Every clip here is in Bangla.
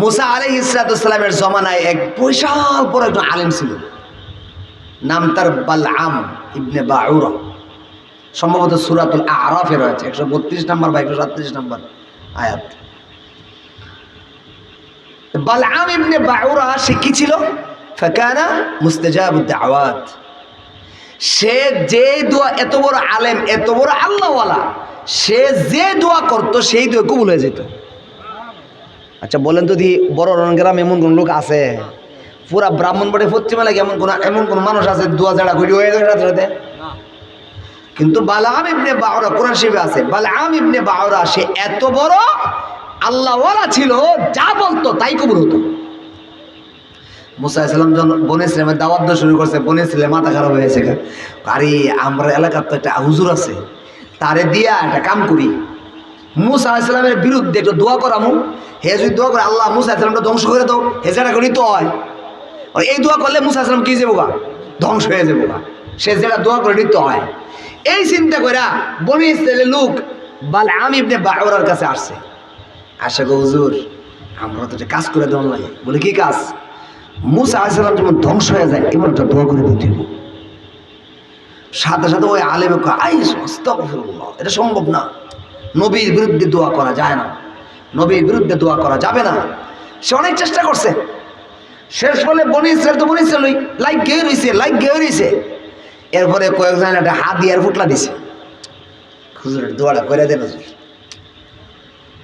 মুসা আলাই ইসরাতামের জমানায় এক বিশাল বড় একজন আলেম ছিল। নাম তার বালআম ইবনে বাউরা। সম্ভবত সুরাতুল আরাফে রয়েছে, একশো বত্রিশ নাম্বার বা একশো সাতত্রিশ নাম্বার আয়াত। বালআম ইবনে বাউরা, সে কি ছিল? ফাকানা মুস্তাজাবুদ দাওয়াত। সে যে দোয়া এত বড় আলেম, এত বড় আল্লাহওয়ালা, সে যে দোয়া করত, সেই দোয়া কবুল হয়ে যেত। আচ্ছা বলেন তো দি, বড় রণগ্রাম এমন কোন লোক আছে? পুরা ব্রাহ্মণ ব্রাহ্মণবাড়ি পশ্চিমে লাগে এমন কোন এমন কোন মানুষ আছে, দোয়া জাড়া ঘুরি হয়ে যায় রাতে কিন্তু বালাম ইবনে বাওরা কোরআন শিবে আছে, বালাম ইবনে বাউরা সে এত বড় আল্লাহওয়ালা ছিল, যা বলতো তাই কবুল হতো। মুসা ইসলাম যখন বনে ইসলামের দাওয়াত দেওয়া শুরু করছে, বনে মাথা খারাপ হয়েছে আরে, আমরা এলাকার তো একটা হুজুর আছে, তারে দিয়া একটা কাম করি। মুসা ইসলামের বিরুদ্ধে একটু দোয়া করামু হে যদি দোয়া করে আল্লাহ মুসা ইসলামটা ধ্বংস করে দাও, হে যেটা করি তো হয়। আর এই দোয়া করলে মুসা ইসলাম কি যাব গা? ধ্বংস হয়ে যাব গা। সে যেটা দোয়া করে নিতে হয়। এই চিন্তা করে বনি ইসলামের লোক বাল আমি ইবনে বাওরার কাছে আসছে। আশা গো, হুজুর, আমরা তো কাজ করে দেওয়ার লাগে বলে কি কাজ? মুসা আলাইসাল্লাম যখন ধ্বংস হয়ে যায়, এবার একটা দোয়া করে দিতে সাথে সাথে ওই আলেম আই আস্তাগফিরুল্লাহ। এটা সম্ভব না। নবীর বিরুদ্ধে দোয়া করা যায় না। নবীর বিরুদ্ধে দোয়া করা যাবে না। সে অনেক চেষ্টা করছে। শেষ বলে বনি ইসরায়েল তো বনি ইসরায়েল লাইক গেয়ে রয়েছে লাইক গেয়ে রয়েছে এরপরে কয়েকজন একটা হাত দিয়ে আর ফুটলা দিছে। হুজুরের দোয়াটা করে দেন হুজুর।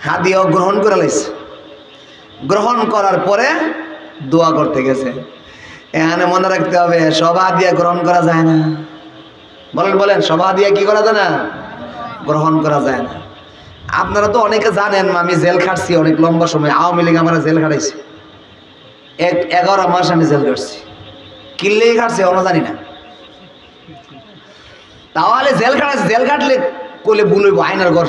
হাত দিয়েও গ্রহণ করে লাইছে। গ্রহণ করার পরে দোয়া করতে গেছে। এখানে মনে রাখতে হবে সভা দিয়ে গ্রহণ করা যায় না। বলেন বলেন সভা দিয়ে কি করা যায় না? গ্রহণ করা যায় না। আপনারা তো অনেকে জানেন, আমি জেল খাটছি অনেক লম্বা সময়। আওয়ামী লীগ আমরা জেল খাটাইছে। এক এগারো মাস আমি জেল কাটছি কিনলেই কাটছে অন্য জানি না। তাহলে জেল খাটাইছে, জেল খাটলে কলে ভুল হইব, আইনার ঘর।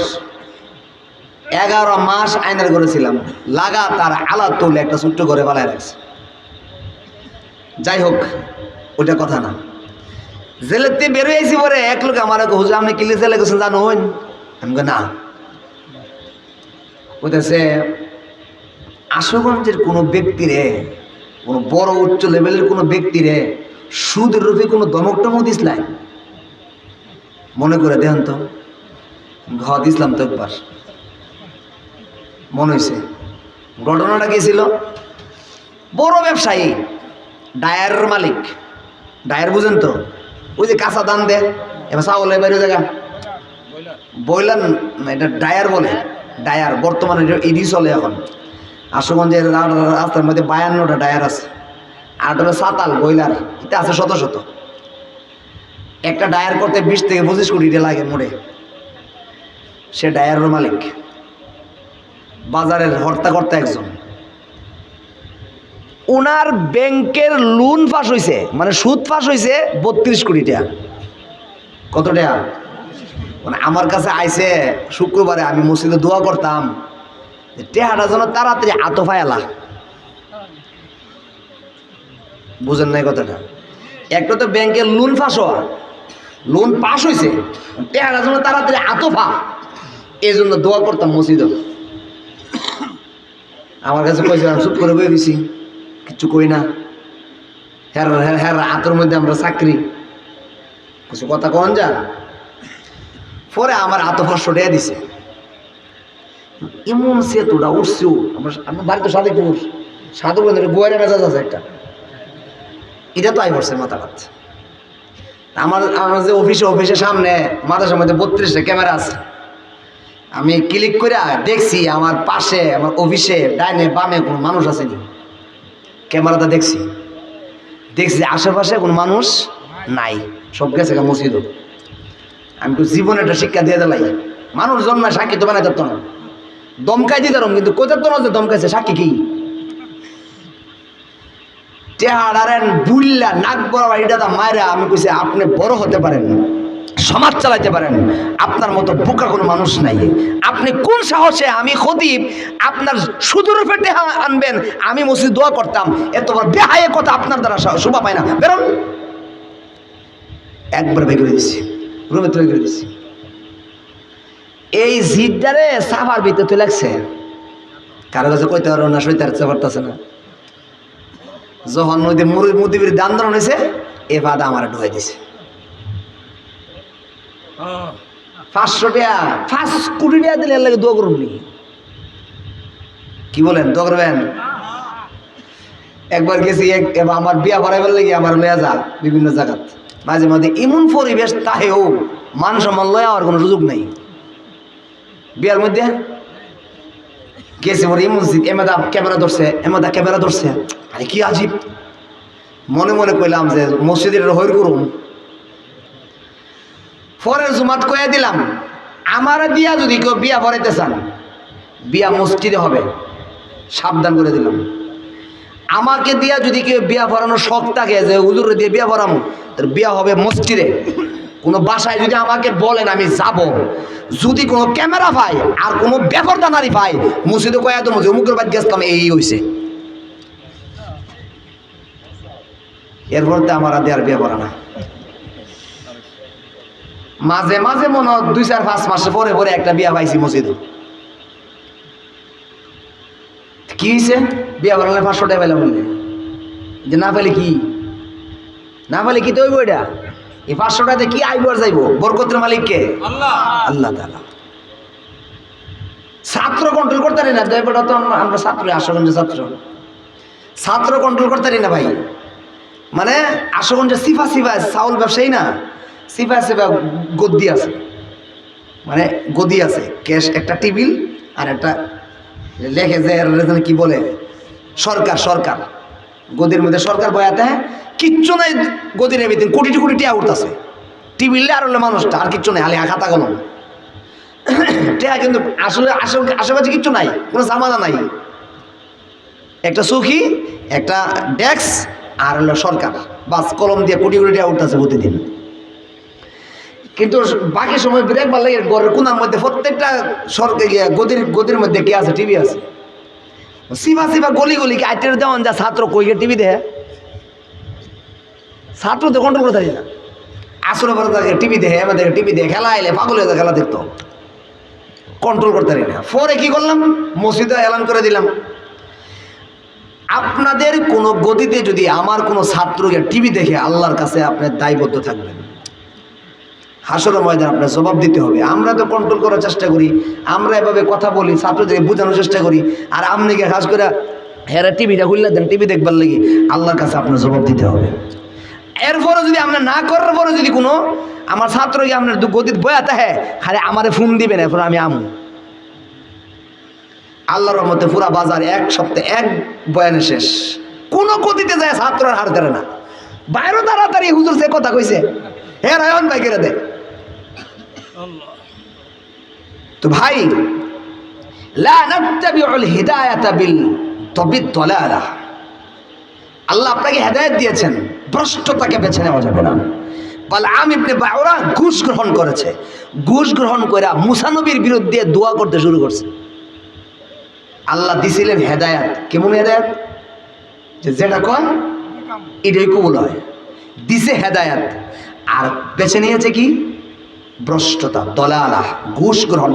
এগারো মাস আইনার করেছিলাম লাগাতার আলা তোলে একটা ছোট্ট ঘরে পালায় রাখছে। যাই হোক ওটা কথা না। জেলের থেকে বেরোয় আইসি পরে এক লোক আমার হুজুর, আপনি কিলে জেলে গেছেন? জানো হইন? আমি না। বলতেছে, আশুগঞ্জের কোনো ব্যক্তিরে কোনো বড় উচ্চ লেভেলের কোনো ব্যক্তিরে সুদের রূপে কোনো দমক টমক দিসলাই মনে করে দেখেন তো ঘ দিসলাম তো একবার। মনে হয়েছে ঘটনাটা কি ছিল? বড় ব্যবসায়ী, ডায়ারের মালিক। ডায়ার বুঝেন তো, ওই যে কাঁচা দান দেয়, এবার চাউল বাইরে জায়গা। বইলার না, এটা ডায়ার বলে। ডায়ার, বর্তমানে ইডি চলে এখন। আশুগঞ্জের রাস্তার মধ্যে বায়ান্নটা ডায়ার আছে। আর সাতাল বইলার এটা আছে শত শত। একটা ডায়ার করতে বিশ থেকে পঁচিশ কোটি লাগে মোড়ে। সে ডায়ারের মালিক। বাজারের হর্তা কর্তা একজন। ওনার ব্যাংকের লোন ফাঁস হয়েছে মানে সুদ ফাঁস হয়েছে বত্রিশ কোটি টাকা। কত টাকা? মানে আমার কাছে আইসে শুক্রবারে আমি মসজিদে দোয়া করতাম। টেহাটা যেন তাড়াতাড়ি আতফায় এলা বুঝেন নাই কথাটা? একটা তো ব্যাংকের লোন পাস হওয়া। লোন পাস হয়েছে টেহাটা যেন তাড়াতাড়ি আতফা এই জন্য দোয়া করতাম মসজিদে আমার কাছে কইছে, আমি চুপ করে বয়ে দিছি, কিচ্ছু কই না। হ্যার হ্যার হ্যার হাতের মধ্যে আমরা চাকরি। কিছু কথা কন যা। পরে আমার হাত ফাঁসশো টাকা দিছে। এমন সেতুটা উঠছে আমার আমার বাড়ি তো সাদেপুর সাধুপুর গোয়ারে মেজাজ আছে একটা। এটা তো আই পড়ছে মাথা আমার আমার যে অফিসে অফিসের সামনে মাথার মধ্যে বত্রিশটা ক্যামেরা আছে। আমি ক্লিক করে দেখছি আমার পাশে, আমার অফিসে ডাইনে বামে কোনো মানুষ আসেনি। ক্যামেরাটা দেখছি। দেখছি আশেপাশে কোনো মানুষ নাই। সব গেছে মসজিদও আমি তো জীবনে একটা শিক্ষা দিয়ে দিলাই। মানুষ জন্মায় সাক্ষী তো বানাই ধরতো না। দমকাই দিতে কিন্তু কোথায় তো যে দমকাইছে? সাক্ষী কি? চেহারারেন বুল্লা নাক বড় এটা মায়েরা, আমি কইছি, আপনি বড় হতে পারেন সমাজ চালাইতে পারেন আপনার মতো বোকা কোনো মানুষ নাই। আপনি কোন সাহসে আমি খতিব, আপনার সুদূর পেটে আনবেন, আমি মসজিদ দোয়া করতাম, এত বড় বেহায়ে কথা আপনার দ্বারা শোভা পায় না। বেরোন। একবার বের করে দিচ্ছি রুমে তৈরি করে দিচ্ছি এই জিদটারে সাফার ভিতরে তুলে লাগছে? কারও কাছে কইতে পারো না সইতে পারতে পারতেছে না। যখন নদী মুদিবির আন্দোলন হয়েছে, এ বাদ আমার ঢুকাই দিছে। পাঁচশো টাকা, পাঁচ কোটি টাকা দিলে লাগে দোয়া করুন কি বলেন, দোয়া করবেন? একবার গেছি, এক আমার বিয়া ভরাইবার লাগে আমার যা বিভিন্ন জায়গাত। মাঝে মাঝে এমন পরিবেশ, তাহেও মান সম্মান লয়া হওয়ার কোনো সুযোগ নেই। বিয়ার মধ্যে গেছে ওর মসজিদ এমেদা ক্যামেরা ধরছে এমেদা ক্যামেরা ধরছে। আরে কি আজীব। মনে মনে কইলাম যে মসজিদের হইর করুন পরের জুমাত কয়ে দিলাম, আমার বিয়া যদি কেউ বিয়া ভরাইতে চান, বিয়া মসজিদে হবে। সাবধান করে দিলাম। আমাকে দিয়া যদি কেউ বিয়া ভরানোর শখ থাকে যে, হুজুর দিয়ে বিয়া ভরামো তার বিয়া হবে মসজিদে। কোনো বাসায় যদি আমাকে বলেন, আমি যাব। যদি কোনো ক্যামেরা পাই আর কোনো ব্যাপারটা নারী পাই, মসজিদে কয়া তো মসজিদ অমুকের বাদ গেছিলাম, এই হয়েছে এরপর তো আমার আর বিয়া ভরা না মাঝে মাঝে মনে হয় দুই চার পাঁচ মাসে পরে পরে একটা বিয়া পাইছি মসজিদে। কি হয়েছে বিয়া বানালে পাঁচশো টাকা পেলাম যে না পেলে কি? না পেলে কি তো হইব এটা? এই পাঁচশো টাকাতে কি আইব আর যাইব? বরকতের মালিক কে আল্লাহ তালা ছাত্র কন্ট্রোল করতে পারি না। দয়পটা তো আমরা- আমরা ছাত্র আশুগঞ্জের ছাত্র। ছাত্র কন্ট্রোল করতে পারি না ভাই। মানে আশুগঞ্জের সিফা সিফা চাউল ব্যবসায়ী না? সিফা সিফা গদ্দি আছে। মানে গদি আছে। ক্যাশ একটা টেবিল আর একটা লেখে যে কি বলে? সরকার সরকার। গদির মধ্যে সরকার বয়াতে কিচ্ছু নাই গদির এমনিদিন কোটি কোটি টিয়া উঠতেছে। টিবিলে আর হলে মানুষটা, আর কিচ্ছু নাই আলে খাতা কলম টিয়া কিন্তু আসলে আসলে আশেপাশে কিচ্ছু নাই, কোনো জামানা নাই। একটা সুখী, একটা ডেস্ক আর হলো সরকার। বাস কলম দিয়ে কোটি কোটি টাকা উঠতেছে প্রতিদিন। কিন্তু বাকি সময় ব্রেক ভালো লাগে। ঘরের কোনার মধ্যে প্রত্যেকটা সরকার গিয়া, গদির গদির মধ্যে কে আছে? টিভি আছে। সিবা সিবা গলি গলি আইটের দেওয়ান যা ছাত্র কই টিভি দেখে? ছাত্র তো কন্ট্রোল করতে না। আসলে পরে তাকে টিভি দেখে আমাদের টিভি দেখে, খেলা এলে পাগল হয়ে খেলা দেখতো। কন্ট্রোল করতে পারি না। পরে কি করলাম? মসজিদে এলান করে দিলাম। আপনাদের কোনো গতিতে যদি আমার কোনো ছাত্রকে টিভি দেখে, আল্লাহর কাছে আপনার দায়বদ্ধ থাকবেন। হাসর ময়দান আপনার জবাব দিতে হবে। আমরা তো কন্ট্রোল করার চেষ্টা করি, আমরা এভাবে কথা বলি, ছাত্রদেরকে বোঝানোর চেষ্টা করি, আর আপনাকে খাস করে হেরা টিভিটা খুললে দেন, টিভি দেখবার লাগি। আল্লাহর কাছে আপনার জবাব দিতে হবে। এরপরে যদি আমরা না করার পরে যদি কোনো আমার ছাত্রকে আপনার দু গতির বয়াতে হ্যাঁ খালি আমারে ফোন দিবেন, এরপর আমি আমু। আল্লাহর রহমতে পুরা বাজার এক সপ্তাহে এক বয়ানে শেষ। কোনো গতিতে যায় ছাত্র হার ধরে না। বাইরেও তাড়াতাড়ি হুজুর সে কথা কইছে হ্যাঁ রায়ন ভাই কেড়ে দে। তো ভাই আল্লাহ আপনাকে হেদায়েত দিয়েছেন ভ্রষ্টতাকে বেছে নেওয়া যাবে না। বলে আমি ইবনে বাউরা ঘুষ গ্রহণ করেছে। ঘুষ গ্রহণ করে মুসানবীর বিরুদ্ধে দোয়া করতে শুরু করছে। আল্লাহ দিছিলেন হেদায়াত। কেমন হেদায়াত? যে যেটা কয় এটাই কবুল হয়। দিছে হেদায়াত। আর বেছে নিয়েছে কি? ভ্রষ্টতা দলালা ঘুষ গ্রহণ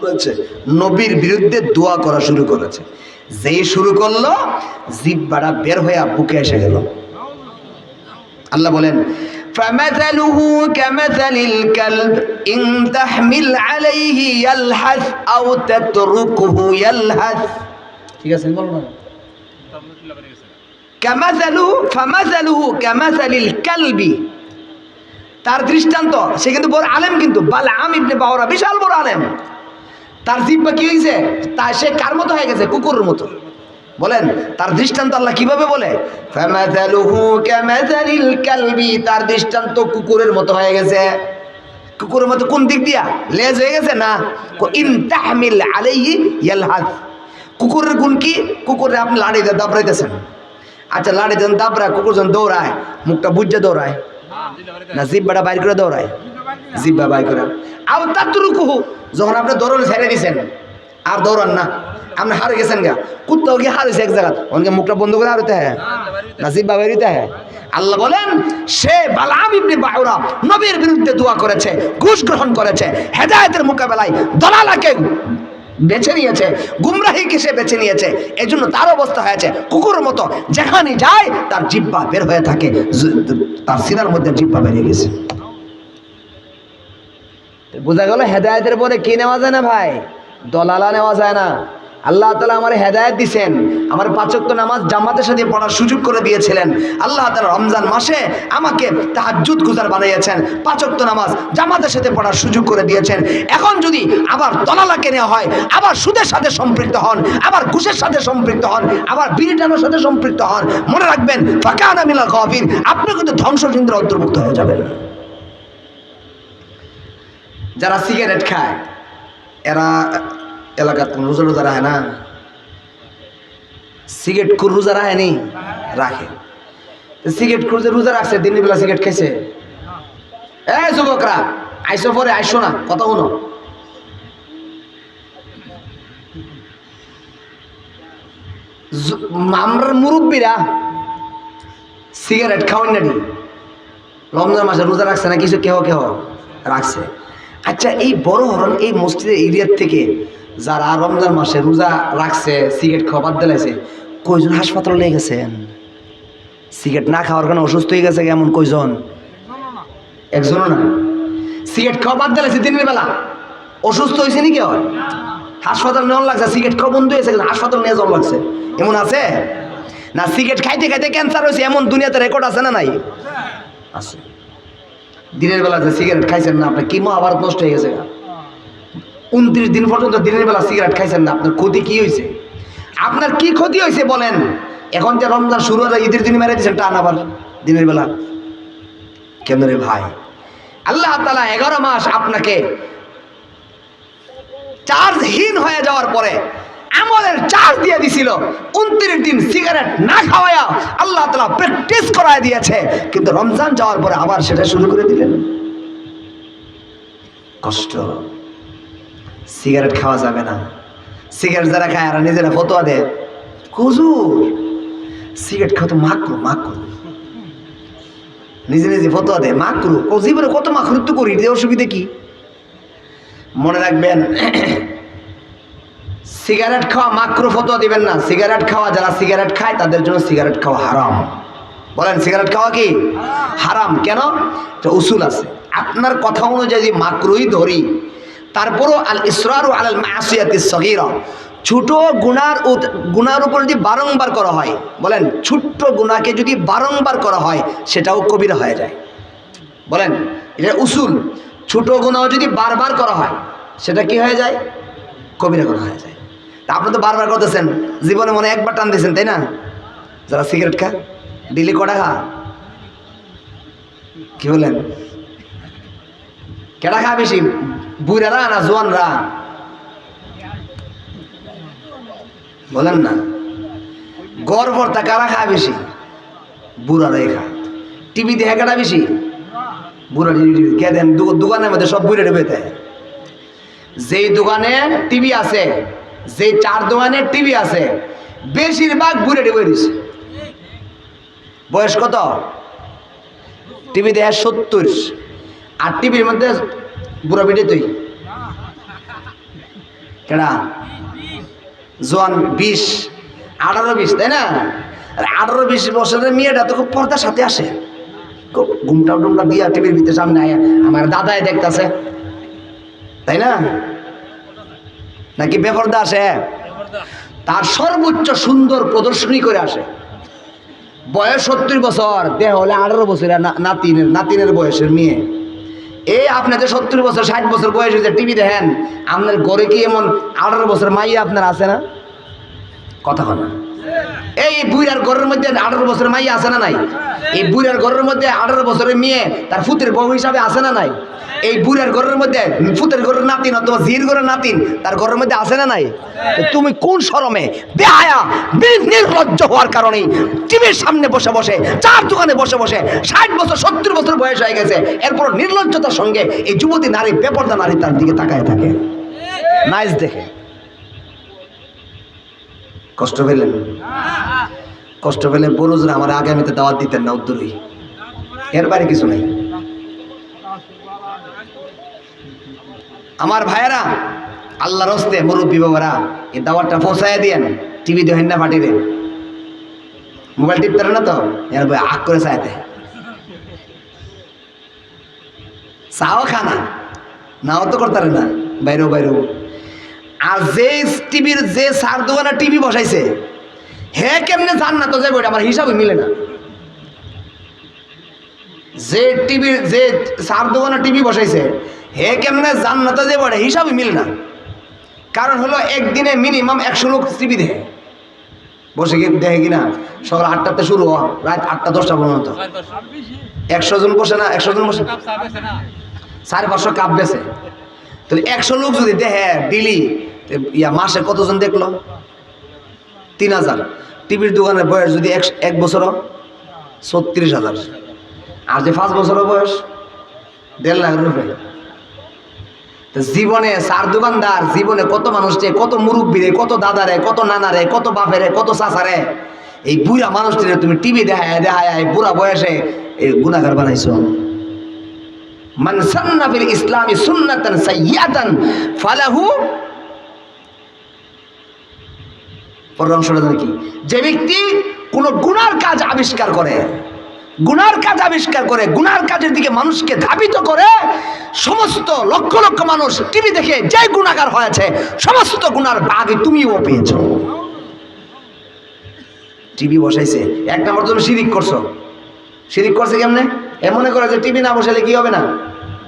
করেছে নবীর বিরুদ্ধে দোয়া করা শুরু করেছে যেই শুরু করলো জিব্বাটা বের হয়ে বুকে এসে গেল আল্লাহ বলেন فمثله كمثل الكلب إن تحمل عليه يلحث أو تتركه يلحث ঠিক আছে বলো না কামাথালু ফামাথালুহু কামাথালিল কালবি তার দৃষ্টান্ত, সে কিন্তু বড় আলেম কিন্তু। বালাম ইবনে বাওরা, বিশাল বড় আলেম। তার জিব্বা কি হয়েছে তা সে কার মতো হয়ে গেছে? কুকুরের মতো। বলেন, তার দৃষ্টান্ত আল্লাহ কীভাবে বলে? তার দৃষ্টান্ত কুকুরের মতো হয়ে গেছে। কুকুরের মতো কোন দিক দিয়া? লেজ হয়ে গেছে না? কুকুরের গুণ কি? কুকুরে আপনি লাড়ি দাবড়াইতেছেন। আচ্ছা লাড়ি দেন, দাবড়ায়, কুকুর যখন দৌড়ায়, মুখটা বুঝে দৌড়ায়। না, জিব্বাটা বাইর করে দৌড়ায় জিব্বা বাইর করে আর তাতুরুকুহু, যখন আপনি দৌড়ানো ছেড়ে দিয়েছেন আর দৌড়ান না, আপনি হারে গেছেন গা। কুত্তাও গিয়ে হারেছে এক জায়গা অনেকে মুখটা বন্ধ করে হারতে হ্যাঁ। না, জিব্বা বেরিতে হ্যাঁ। আল্লাহ বলেন, সে বালাম ইবনে বাউরা নবীর বিরুদ্ধে দোয়া করেছে, ঘুষ গ্রহণ করেছে, হেদায়েতের মোকাবেলায় দলালাকে বেছে নিয়েছে, গুমরাহি কিসে বেছে নিয়েছে এই জন্য তার অবস্থা হয়েছে কুকুরের মতো। যেখানে যায়, তার জিব্বা বের হয়ে থাকে তার সিনার মধ্যে জিব্বা বেরিয়ে গেছে। বোঝা গেল হেদায়তের পরে কি নেওয়া যায় না ভাই? দলালা নেওয়া যায় না। আল্লাহ তালা আমার হেদায়ত দিছেন। আমার পাচক্য নামাজ জামাতের সাথে পড়ার সুযোগ করে দিয়েছিলেন। আল্লাহ তালা রমজান মাসে আমাকে তাহাজুদ গুজার বানিয়েছেন। পাচক্য নামাজ জামাতের সাথে পড়ার সুযোগ করে দিয়েছেন। এখন যদি আবার দলালাকে নেওয়া হয়, আবার সুদের সাথে সম্পৃক্ত হন, আবার ঘুষের সাথে সম্পৃক্ত হন, আবার বিড়িটানোর সাথে সম্পৃক্ত হন, মনে রাখবেন ফাঁকা মিলা গফির, আপনি কিন্তু ধ্বংসচিন্দ্রের অন্তর্ভুক্ত হয়ে যাবেন। যারা সিগারেট খায়, এরা এলাকার কোন রোজা রোজা রাখে না। সিগারেট কোন রোজা রাখেনি, রাখে। সিগারেট সিগারেট যে রোজা রাখছে, দিনের বেলা সিগারেট খাইছে। এ যুবকরা, আইসো পরে, আইসো না, কথা শুনো। আমরার মুরব্বীরা সিগারেট খাওয়ান নানি রমজান মাসে রোজা রাখছে না, কিছু কেহ কেহ রাখছে। আচ্ছা এই বড় হরণ এই মসজিদের এরিয়ার থেকে যারা রমজান মাসে রোজা রাখছে, সিগারেট খাওয়া বাদ দিলাইছে, কয়জন হাসপাতালে নিয়ে গেছেন? সিগারেট না খাওয়ার কারণে অসুস্থ হয়ে গেছে এমন কয়জন? একজনও না। সিগারেট খাওয়া বাদ দিলাইছে দিনের বেলা। অসুস্থ হয়েছে নি কেউ হাসপাতাল নেওয়ার লাগছে, সিগারেট খাওয়া বন্ধ হয়েছে হাসপাতাল নিয়ে যাওয়ার লাগছে। এমন আছে? না, সিগারেট খাইতে খাইতে ক্যান্সার হয়েছে, এমন দুনিয়াতে রেকর্ড আছে না নাই? আছে। দিনের বেলা যে সিগারেট খাইছেন না, আপনার কি মহাভারত নষ্ট হয়ে গেছে উনত্রিশ দিন পর্যন্ত দিনের বেলা সিগারেট খাইছেন না। আপনার ক্ষতি কি হয়েছে আপনার কি ক্ষতি হয়েছে বলেন? এখন যে রমজান শুরু হয়ে যায়, ঈদের দিন মেরে দিয়েছেন টান আবার দিনের বেলা। কেন রে ভাই? আল্লাহ তালা এগারো মাস আপনাকে চার্জহীন হয়ে যাওয়ার পরে আমলের চার্জ দিয়ে দিছিল। উনত্রিশ দিন সিগারেট না খাওয়ায়া আল্লাহ তালা প্র্যাকটিস করায় দিয়েছে। কিন্তু রমজান যাওয়ার পরে আবার সেটা শুরু করে দিলেন। কষ্ট। সিগারেট খাওয়া যাবে না। সিগারেট যারা খায় আর নিজেরা ফতোয়া দেয়। হুজুর, সিগারেট খাওয়া তো মাকরু মাকরু। নিজে নিজে ফতোয়া দেয়, মাকরু। ও জীবনে কত মাকরু তো করি, যে অসুবিধা কি? মনে রাখবেন, সিগারেট খাওয়া, মাকরু ফতোয়া দিবেন না। সিগারেট খাওয়া, যারা সিগারেট খায়, তাদের জন্য সিগারেট খাওয়া হারাম। বলেন, সিগারেট খাওয়া কি? হারাম। কেন? উসুল আছে। আপনার কথা অনুযায়ী মাকরুই ধরি তারপরও আল ইসরার আল মাসিয়াতি সগীরা। ছোট গুনার গুনার উপর যদি বারংবার করা হয়, বলেন, ছোট্ট গুনাকে যদি বারংবার করা হয়, সেটাও কবিরা হয়ে যায়। বলেন, এটা উসুল। ছোট গুণাও যদি বারবার করা হয়, সেটা কি হয়ে যায়? কবিরা করা হয়ে যায়। তা আপনি তো বারবার করতেছেন, জীবনে মনে একবার টান দিয়েছেন, তাই না? যারা সিগারেট খা দিল্লি কটা খা কি বলেন? কেটা খা বেশি বুড়ারা না জোয়ানরা বলেন না। গর্বরটা কারা খায় বেশি বুড়ারাই খা। টিভি দেখে কাটা বেশি বুড়া কে দেন? দোকানের মধ্যে সব বুড়ে ডুবে যেই দোকানে টিভি আছে, যেই চার দোকানে টিভি আছে, বেশিরভাগ বুড়ে ডুবে দিছে। বয়স কত? টিভি দেখে সত্তর। আর টিভির মধ্যে বুড়া পিঠে তুই। কেডা? জোয়ান বিশ, আঠারো বিশ, তাই না? আঠারো বিশ বছরের মেয়েটা তো খুব পর্দার সাথে আসে। খুব ঘুমটা টুমটা দিয়া টিভির ভিতরে সামনে আয়া। আমার দাদাই দেখতাছে। তাই না? নাকি বেপর্দা আসে? তার সর্বোচ্চ সুন্দর প্রদর্শনী করে আসে। বয়স সত্তর বছর, দেহ হলে আঠারো বছরের নাতিনের নাতিনের বয়সের মেয়ে। এই যে সত্তর বছর, ষাট বছর বয়স হয়েছে, টিভি দেখেন। আপনার ঘরে কি এমন আঠারো বছর মাইয়া আপনার আছে না? কথা কথা এই বুড়ার ঘরের মধ্যে আঠারো বছরের মাইয়া আছে না নাই? এই বুড়ার ঘরের মধ্যে আঠারো বছরের মেয়ে তার ফুতের বউ হিসাবে আছে না নাই? এই বুড়ার ঘরের মধ্যে ফুতের ঘরের নাতিন অথবা ঝির ঘরের নাতিন তার ঘরের মধ্যে আছে না নাই? তুমি কোন শরমে বেহায়া নির্লজ্জ হওয়ার কারণে টিভির সামনে বসে বসে, চার দোকানে বসে বসে ষাট বছর, সত্তর বছর বয়স হয়ে গেছে, এরপর নির্লজ্জতার সঙ্গে এই যুবতী নারী, বেপর্দা নারী তার দিকে তাকায় থাকে। নাইস দেখে। কষ্ট পেলেন কষ্ট পেলে বড়জরা আমার আগামীতে দাওয়াত দিতেন না উত্তরই এর বাইরে কিছু নাই। আমার ভাইয়েরা, আল্লাহর হস্তে মুরব্বী বাবারা, এই দাওয়াতটা পৌঁছায় দিয়েন, টিভি দেখেন না পাঠিয়ে মোবাইল টিপতে না তো? এর বই আগ করে চাইতে চাও খানা? নাও তো করতারে না। বাইরেও বাইরেও। আর যে টিভির যে সার দোকানে টিভি বসাইছে, হে কেমনে জান না তো ওটা আমার হিসাবে মিলে না। যে টিভির যে সার দোকানে টিভি বসাইছে, হে কেমনে জান না তো যাবে ওটা হিসাবে মিলে না। কারণ হলো একদিনে মিনিমাম একশো লোক টিভি দেখে। বসে কি দেখে কিনা? সকাল আটটাতে শুরু হয় রাত আটটা, দশটা পর্যন্ত। একশো জন বসে না, একশো জন বসে সাড়ে পাঁচশো কাপ বেছে তাহলে একশো লোক যদি দেখে ডিলি ইয়া, মাসে কতজন দেখল? তিন হাজার। টিভির দোকানের বয়স যদি এক এক বছর ছত্রিশ হাজার। আর যে পাঁচ বছরের বয়স, দেড় লাখ রুপে। জীবনে সার দোকানদার, জীবনে কত মানুষ মানুষকে কত মুরব্বীরে কত দাদারে কত নানারে কত বাপেরে কত চাচারে এই বুড়া মানুষটিরে তুমি টিভি দেখায় দেখায় বুড়া বয়সে এই গুণাগার বানাইছো। মান ফিল ইসলামি সুন্নাতান সাইয়াতান ফালাহু পরের কি? যে ব্যক্তি কোনো গুনার কাজ আবিষ্কার করে, গুনার কাজ আবিষ্কার করে, গুনার কাজের দিকে মানুষকে ধাবিত করে, সমস্ত লক্ষ লক্ষ মানুষ টিভি দেখে যে গুণাগার হয়েছে, সমস্ত গুনার ভাগে তুমিও পেয়েছ। টিভি বসাইছে। এক নম্বর তুমি শিরিক করছ। শিরিক করছে কেমনে? এ মনে করে যে টিভি না বসালে কি হবে না?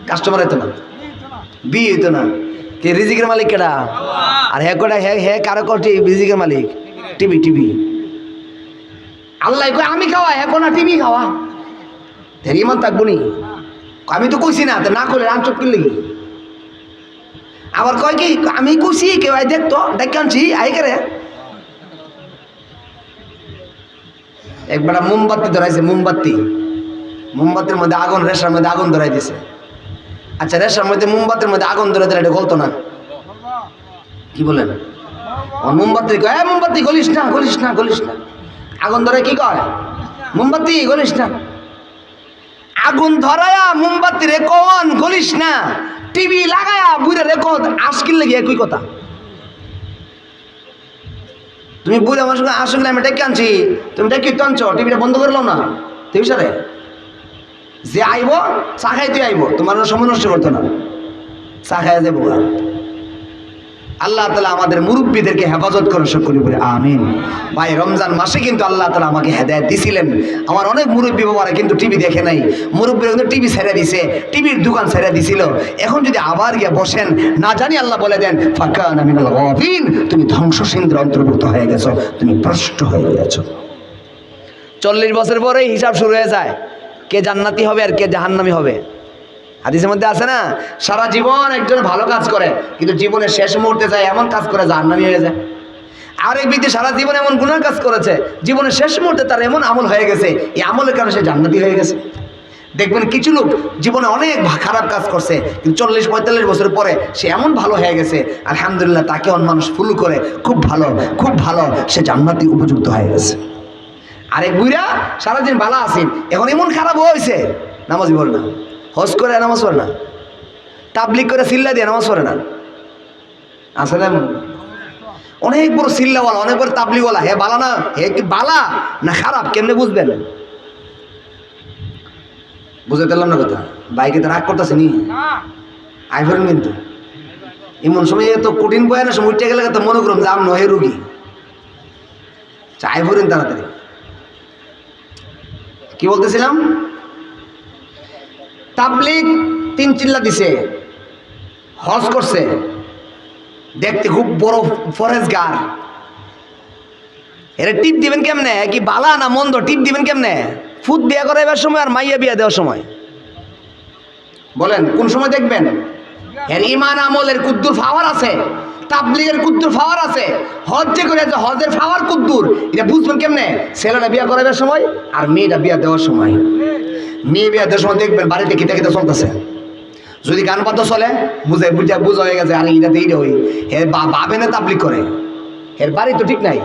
কাস্টমার হতো না। বিয়ে হইতো না। কে রিজিকের মালিক কেডা? আর হ্যাঁ কটা হ্যাঁ হ্যাঁ কারও কটি রিজিকের মালিক? TV TV. আল্লাহ কয় আমি খাওয়া হ্যাঁ কোনা টিভি খাওয়া। ধেরি মান থাকব নি? আমি তো কইছি না তো না করলে রাম চোখ কিনলে আবার কয় কি আমি কইছি কেউ আই দেখতো দেখে আনছি আই করে? একবার মোমবাতি ধরাইছে মোমবাতি। মোমবাতির মধ্যে আগুন রেশার মধ্যে আগুন ধরাই দিছে। আচ্ছা রেশার মধ্যে মোমবাতির মধ্যে আগুন ধরে দিলে এটা গলতো না। কি বলেন? মোমবাতি কয় "এ, মোমবাতি গলিস না গলিস না গলিস না। আগুন ধরে কি কয়? মোমবাতি গলিস না। আগুন ধরায়া মোমবাতি রে কন গলিস না। টিভি লাগায়া বুড়ে রে কন আজকিল লেগে একই কথা। তুমি বুড়ে আমার সঙ্গে আসলে আমি ডেকে আনছি। তুমি ডেকে তো আনছো টিভিটা বন্ধ করলাম না। তুই সারে যে আইব, চা খাইতে আইব। তোমার সময় নষ্ট করতো না। চা খাই যাব। আল্লাহ তালা আমাদের মুরব্বীদেরকে হেফাজত করে সকলি বলে, আমিন। ভাই, রমজান মাসে কিন্তু আল্লাহ তালা আমাকে হেদায়ত দিছিলেন। আমার অনেক মুরব্বী বাবারা কিন্তু টিভি দেখে নাই। মুরব্বীরা কিন্তু টিভি ছেড়ে দিছে, টিভির দোকান ছেড়ে দিছিল। এখন যদি আবার গিয়ে বসেন, না জানি আল্লাহ বলে দেন ফাঁকা নামিনাল গফিন, তুমি ধ্বংসসিন্দ্র অন্তর্ভুক্ত হয়ে গেছো, তুমি ভ্রষ্ট হয়ে গেছো। চল্লিশ বছর পরে হিসাব শুরু হয়ে যায়। কে জান্নাতি হবে আর কে জাহান্নামি হবে। হাদিসের মধ্যে আছে না, সারা জীবন একজন ভালো কাজ করে, কিন্তু জীবনের শেষ মুহূর্তে যায়, এমন কাজ করে জাহান্নামি হয়ে যায়। আরেক ব্যক্তি সারা জীবন এমন গুণার কাজ করেছে, জীবনের শেষ মুহূর্তে তার এমন আমল হয়ে গেছে, এই আমলের কারণে সে জান্নাতি হয়ে গেছে। দেখবেন কিছু লোক জীবনে অনেক খারাপ কাজ করছে, কিন্তু চল্লিশ, পঁয়তাল্লিশ বছর পরে সে এমন ভালো হয়ে গেছে, আলহামদুলিল্লাহ তাকে অন মানুষ ফুল করে, খুব ভালো খুব ভালো, সে জান্নাতি উপযুক্ত হয়ে গেছে। আরেক বুড়া সারাদিন ভালো আছেন এখন এমন খারাপ হয়েছে, নামাজ পড়ে না। হজ করে নামাজ পড়ে না। তাবলিক করে সিল্লা দিয়ে নামাজ পড়ে না। আসলে। অনেক বড় সিল্লাওয়ালা, অনেক বড় তাবলিওয়ালা হে বালা না? হে কি বালা? না খারাপ? কেমনে বুঝবেন? বুঝতে পারলাম না কথা। বাইকে তো রাগ করতেছে নি? আইফোন কিন্তু। এমন সময় এত কঠিন বয়ানের সময় উঠে গেলে তো মনে করুন যে আমি নহে রুগী। চাই ভরেন তাড়াতাড়ি। কি বলতেছিলাম? তাবলিক তিন চিল্লা দিছে, হজ করছে, দেখতে খুব বড় ফরেস্ট ফরেজগার। এরা টিপ দিবেন কেমনে? কি বালা না মন্দ? টিপ দিবেন কেমনে? ফুট বিয়া করাইবার সময় আর মাইয়া বিয়া দেওয়ার সময়। বলেন, কোন সময় দেখবেন? এর ইমান আমলের কুদ্দুর ফাওয়ার আছে। তাবলিগের কুদ্দুর ফাওয়ার আছে। হজ যে করে আছে হজের ফাওয়ার কুদ্দুর, এটা বুঝবেন কেমনে? ছেলেটা বিয়া করাইবার সময় আর মেয়েটা বিয়া দেওয়ার সময়। মেয়ে বিয়া দেওয়ার সময় দেখবেন বাড়িতে খেতে খেতে চলতেছে। যদি গান বাদ্য চলে, বুঝে বুঝা বুঝা হয়ে গেছে, আরে এটা হই হে বা- বাবে না তাবলিক করে। এর বাড়ি তো ঠিক নাই।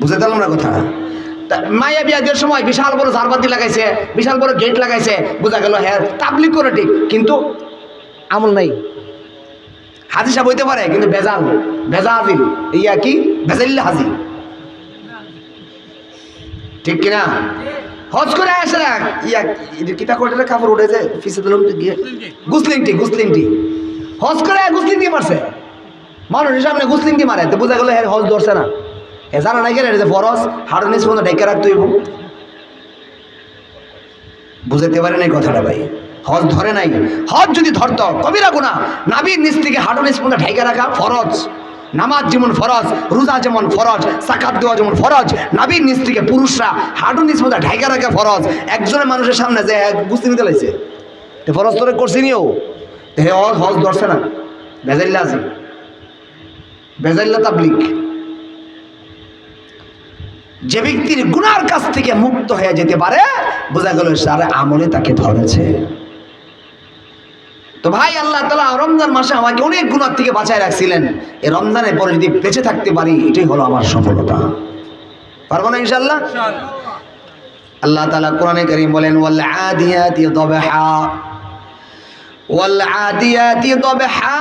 বুঝে পারলাম না কথা। তা মাইয়া বিয়া দেওয়ার সময় বিশাল বড় ঝাড়বাতি লাগাইছে, বিশাল বড় গেট লাগাইছে, বোঝা গেল হ্যাঁ তাবলিক করে ঠিক। কিন্তু আমল নাই। হাজি সাহেব হইতে পারে কিন্তু বেজাল বেজা হাজির ইয়া কি? বেজাল্লা হাজির ঠিক কিনা? হজ করে আসে না ইয়া এটা কিতা কোটের কাপড় উঠেছে ফিসে দিলাম গিয়ে। গুসলিংটি গুসলিংটি। হজ করে গুসলিংটি মারছে। মানুষের সামনে গুসলিংটি মারে। তো বোঝা গেল হ্যাঁ হজ ধরছে না। এ জানা নাই গেলে যে ফরজ, হাড় নিচ পর্যন্ত ডেকে রাখতে বুঝাতে পারে নাই কথাটা ভাই। হজ ধরে নাই। হজ যদি ধরত কবিরা গুণা। নাবির নিচ থেকে নিচ পর্যন্ত ঢেকে রাখা ফরজ। নামাজ যেমন ফরজ, রোজা যেমন ফরজ, সাকাত দেওয়া যেমন ফরজ, নাবির নিচ থেকে পুরুষরা হাঁটু নিচ মধ্যে ঢাকা রাখা ফরজ। একজনের মানুষের সামনে যে বুঝতে নিতে লাগছে। ফরজ তোরে করছি নিও। হে হজ হজ ধরছে না। বেজাল্লা আছে বেজাল্লা তাবলিক যে ব্যক্তির গুনার কাছ থেকে মুক্ত হয়ে যেতে পারে, বোঝা গেল সারা আমলে তাকে ধরেছে। তো ভাই আল্লাহ তালা রমজান মাসে আমাকে অনেক গুণার থেকে বাঁচায় রাখছিলেন। এই রমজানের পরে যদি বেঁচে থাকতে পারি, এটাই হলো আমার সফলতা। পারব না ইনশাল্লাহ আল্লাহ তালা কোরআনে করিম বলেন ওয়াল্লাহ আদিয়া দিয়ে দবে হা ওয়াল্লাহ আদিয়া দিয়ে দবে হা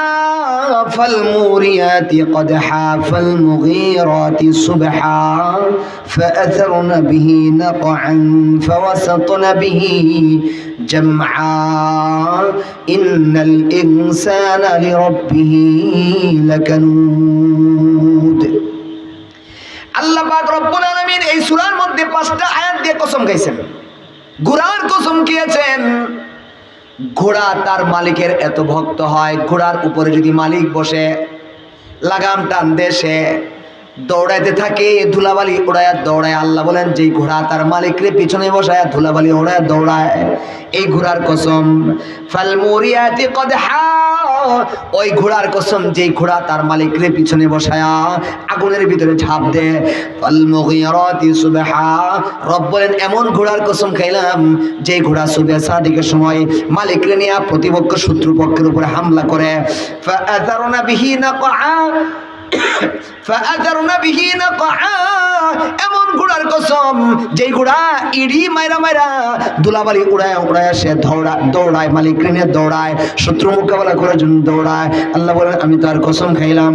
فالموريات قدحا فالمغيرات صبحا فأثرن به نقعا فوسطن به جمعا إن الإنسان لربه لكنود আল্লাহ পাক রব্বুল আলামিন এই সূরার মধ্যে পাঁচটা আয়াত দিয়ে কসম খাইছেন ঘোড়ার কসম খেয়েছেন ঘোড়া তার মালিকের এত ভক্ত হয় ঘোড়ার উপরে যদি মালিক বসে লাগাম টান দেশে দৌড়াইতে থাকে ধুলাবালি ওড়ায় দৌড়ায়। আল্লাহ বলেন, যেই ঘোড়া তার মালিকরে পিছনে বসায়, ধুলাবালি ওড়ায় দৌড়ায়। এই ঘোড়ার কসম ফালমুরিয়াতি কদহা ওই ঘোড়ার কসম, যেই ঘোড়া তার মালিকরে পিছনে বসায়া আগুনের ভিতরে ঝাঁপ দে ফালমুগিরাতি সুবহা। রব বলেন, এমন ঘোড়ার কসম খাইলাম যে ঘোড়া সুবে সাদিকের সময় মালিকরে নিয়ে প্রতিপক্ষ শত্রুপক্ষের উপরে হামলা করে। ফাআযারনা বিহি নাকআ। فأثرن به نقعان এমন ঘোড়ার কসম, যেই ঘোড়া ইডি মাইরা মাইরা দুলাবালি উড়ায় উড়ায় সে দৌড়া দৌড়ায় মালিক নিয়ে দৌড়ায়, শত্রু মোকাবেলা করার জন্য দৌড়ায়। আল্লাহ বলেন, আমি তার কসম খাইলাম।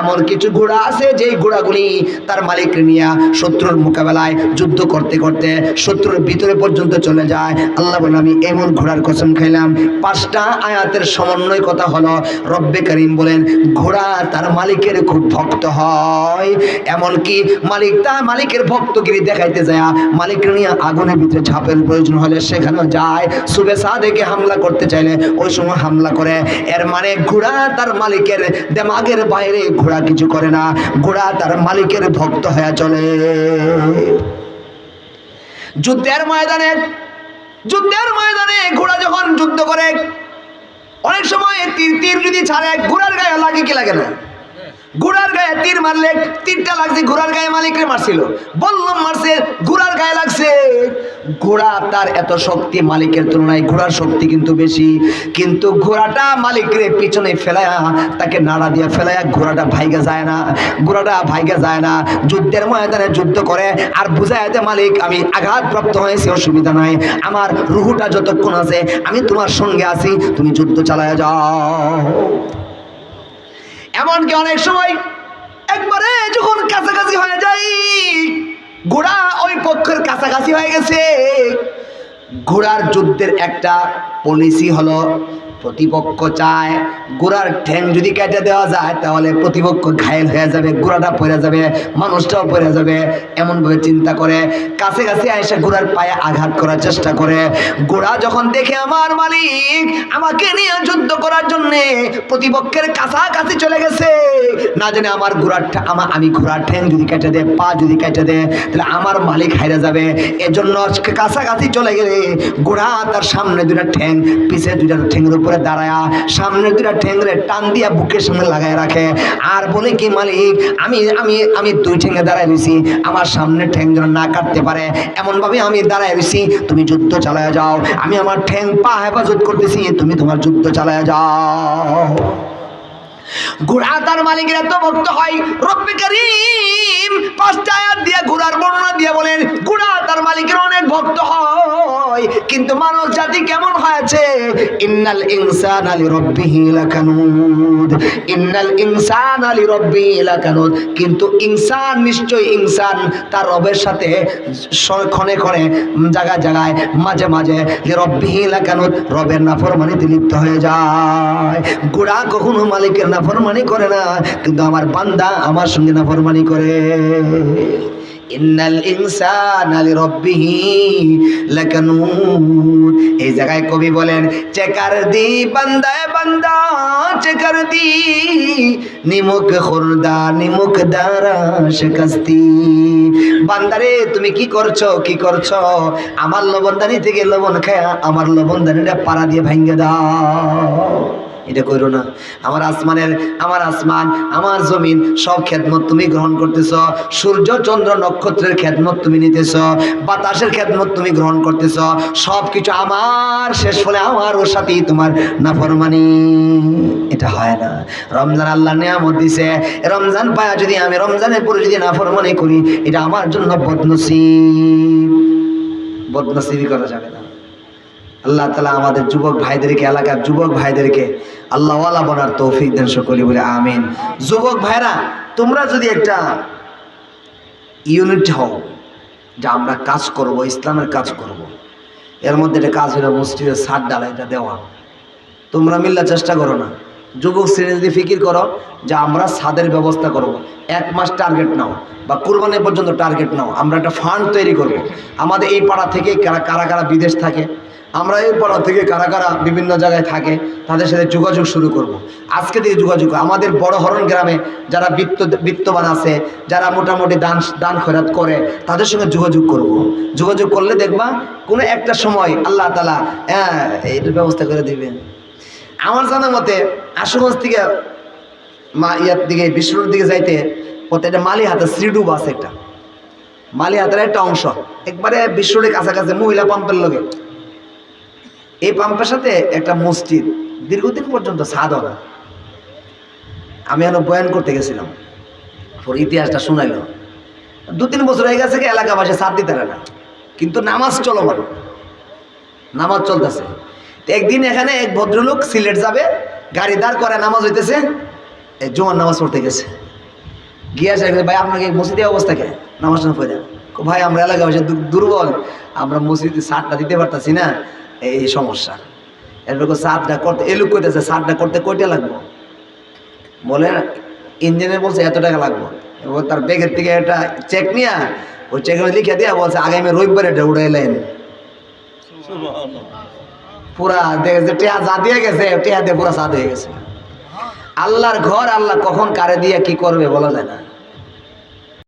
এমন কিছু ঘোড়া আছে, যেই ঘোড়াগুলি তার মালিক নিয়ে শত্রুর মোকাবেলায় যুদ্ধ করতে করতে শত্রুর ভিতরে পর্যন্ত চলে যায়। আল্লাহ বলেন, আমি এমন ঘোড়ার কসম খাইলাম। পাঁচটা আয়াতের সমন্বয় কথা হলো, রব্বে করিম বলেন, ঘোড়া তার মালিকের খুব ভক্ত হয়। এমনকি মালিক তার মালিকের ভক্তগিরি দেখাইতে যায় মালিক নিয়ে আগুনের ভিতরে ঝাঁপের প্রয়োজন হলে সেখানেও যায়। সুবে সাদেকে হামলা করতে চাইলে ওই সময় হামলা করে। এর মানে ঘোড়া তার মালিকের দেমাগের বাইরে ঘোড়া কিছু করে না। ঘোড়া তার মালিকের ভক্ত হয়ে চলে। যুদ্ধের ময়দানে যুদ্ধের ময়দানে ঘোড়া যখন যুদ্ধ করে, অনেক সময় তীর তীর যদি ছাড়ে, ঘোড়ার গায়ে লাগে কি লাগে না? ঘোড়ার গায়ে তীর মারলে তীরটা লাগছে, ঘোড়ার গায়ে মালিকরে মারছিল। বললাম মারছে, ঘোড়ার গায়ে লাগছে। ঘোড়া তার এত শক্তি মালিকের তুলনায় ঘোড়ার শক্তি কিন্তু বেশি। কিন্তু ঘোড়াটা মালিকরে পিছনে ফেলায়া, তাকে নাড়া দিয়ে ফেলায়া ঘোড়াটা ভাইগা যায় না। ঘোড়াটা ভাইগা যায় না। যুদ্ধের ময়দানে যুদ্ধ করে আর বুঝায় যে মালিক, আমি আঘাতপ্রাপ্ত হয়েছি, অসুবিধা নাই। আমার রুহুটা যতক্ষণ আছে, আমি তোমার সঙ্গে আছি, তুমি যুদ্ধ চালায় যাও। এমনকি অনেক সময় একবারে যখন কাছাকাছি হয়ে যাই, ঘোড়া ওই পক্ষের কাছাকাছি হয়ে গেছে। ঘোড়ার যুদ্ধের একটা পলিসি হলো প্রতিপক্ষ চায় ঘোড়ার ঠ্যাং যদি কেটে দেওয়া যায়, তাহলে প্রতিপক্ষ ঘায়েল হয়ে যাবে ঘোড়াটা পড়ে যাবে, মানুষটাও পড়ে যাবে। এমনভাবে চিন্তা করে, কাছে কাছে এসে ঘোড়ার পায়ে আঘাত করার চেষ্টা করে। ঘোড়া যখন দেখে আমার মালিক আমাকে নিয়ে যুদ্ধ করার জন্যে প্রতিপক্ষের কাছাকাছি চলে গেছে, না জানে আমার ঘোড়ার ঠ্যা- আমা ঘোড়ার ঠ্যাং যদি কেটে দেয় পা যদি কেটে দেয় তাহলে আমার মালিক হাইরা যাবে। এজন্য কাছাকাছি চলে গেলে ঘোড়া তার সামনে দুটা ঠ্যাং, পিছে দুটা ঠ্যাংের উপরে দাঁড়ায়া, সামনে দুটা ঠ্যাংরে টান দিয়া বুকের সামনে লাগায় রাখে। আর বলে কি, মালিক, আমি আমি আমি দুই ঠেঙ্গে দাঁড়ায় রয়েছি, আমার সামনে ঠ্যাং যেন না কাটতে পারে, এমনভাবে আমি দাঁড়ায় রয়েছি, তুমি যুদ্ধ চালায় যাও। আমি আমার ঠ্যাং পা হেফাজত করতেছি, তুমি তোমার যুদ্ধ চালায় যাও। ঘোড়া তার মালিকের এত ভক্ত হয়, রব্বে করিম, পাঁচটা আয়াত দিয়ে ঘোড়ার বর্ণনা দিয়ে বলেন, ঘোড়া তার মালিকের অনেক ভক্ত হয়, কিন্তু মানব জাতি কেমন হয়েছে? ইন্নাল ইনসান আলী রব্বিহি লাকানুদ, ইন্নাল ইনসান আলী রব্বিহি লাকানুদ, কিন্তু ইনসান নিশ্চয়ই ইনসান, তার রবের সাথে ক্ষণে ক্ষণে জায়গায় জায়গায় মাঝে মাঝে যে রব্বিহি লাকানুদ, রবের নাফরমানিতে লিপ্ত হয়ে যায়। গোড়া কখনো মালিকের নাফরমানি করে না, কিন্তু আমার বান্দা আমার সঙ্গে নাফরমানি করে। ইন্নাল ইনসানা লিরাব্বিহি লাকানুদ এই জায়গায় কবি বলেন, চেকার দি বান্দায় বান্দা, চেকার দি। নিমুখ খুরদা, নিমুখ দারা শিকাস্তি বান্দারে, তুমি কি করছ কি করছ? আমার লবণদানি থেকে লবণ খায়া আমার লবণদানিটা পাড়া দিয়ে ভাঙ্গে দাও। এটা করো না। আমার আসমানের, আমার আসমান, আমার জমিন, সব খেদমত তুমি গ্রহণ করতেছ। সূর্য, চন্দ্র, নক্ষত্রের খেদমত তুমি নিতেছ। বাতাসের খেদমত তুমি গ্রহণ করতেছ। সব কিছু আমার, শেষ ফলে আমার, ওর সাথেই তোমার নাফরমানি। এটা হয় না। রমজান আল্লাহ নিয়ামত দিছে। রমজান পায়া যদি আমি রমজানের পরে যদি নাফরমানি করি, এটা আমার জন্য বদনসিব। বদনসিবই করা যাবে না। আল্লাহ তালা আমাদের যুবক ভাইদেরকে, এলাকার যুবক ভাইদেরকে আল্লাহওয়ালা বনার তৌফিক দেন সকলি বলে আমিন যুবক ভাইরা, তোমরা যদি একটা ইউনিট হও, যে আমরা কাজ করব, ইসলামের কাজ করব। এর মধ্যে একটা কাজ হলো মসজিদের সার ডালাইটা দেওয়া তোমরা মিল্লা চেষ্টা করো না যুবক শ্রেণি যদি ফিকির করো, যে আমরা ছাদের ব্যবস্থা করব। এক মাস টার্গেট নাও, বা কোরবানি পর্যন্ত টার্গেট নাও, আমরা একটা ফান্ড তৈরি করব। আমাদের এই পাড়া থেকে কারা কারা কারা বিদেশ থাকে আমরা এই পাড়া থেকে কারা কারা বিভিন্ন জায়গায় থাকে, তাদের সাথে যোগাযোগ শুরু করব। আজকে থেকে যোগাযোগ আমাদের বড় হরণ গ্রামে যারা বিত্ত, বিত্তবান আছে, যারা মোটামুটি দান দান খয়রাত করে, তাদের সঙ্গে যোগাযোগ করব। যোগাযোগ করলে দেখবা কোনো একটা সময় আল্লাহ তালা হ্যাঁ এইটার ব্যবস্থা করে দিবেন। আমার জানা মতে আশুগঞ্জ থেকে মা, ইয়ার দিকে, বিষ্ণুর দিকে যাইতে পথে একটা মালি হাতে শ্রীডুব আছে একটা। মালি হাতের একটা অংশ। একবারে বিষ্ণুরের কাছাকাছি মহিলা পাম্পের লগে। এই পাম্পের সাথে একটা মসজিদ দীর্ঘদিন পর্যন্ত সাদ না। আমি এখন বয়ান করতে গেছিলাম। পরে ইতিহাসটা শোনাইল। দু তিন বছর হয়ে গেছে এলাকাবাসী সাথ দিতে না। কিন্তু নামাজ চলমান। নামাজ চলতেছে। একদিন এখানে এক ভদ্রলোক সিলেট যাবে, গাড়ি দাঁড় করে নামাজ হইতেছে জোয়ার নামাজ পড়তে গেছে। গিয়ে আসে ভাই, আপনাকে এই মসজিদের অবস্থা কে? নামাজ পড়ে। ভাই, আমরা এলাকাবাসী দুর্বল। আমরা মসজিদে সারটা দিতে পারতাছি না। এই সমস্যা। এরপর সারটা করতে এলুক করতেছে সারটা করতে কয়টা লাগবো? বলে ইঞ্জিনিয়ার বলছে এত টাকা লাগবো। এবার তার ব্যাগের থেকে একটা চেক নিয়ে ওই চেকের লিখে দিয়া বলছে আগামী রবিবার এটা উড়াইলেন পুরা দেখেছে টেহা যা দিয়ে গেছে টেহা দিয়ে পুরা সাদ হয়ে গেছে। আল্লাহর ঘর আল্লাহ কখন কারে দিয়ে কি করবে বলা যায় না।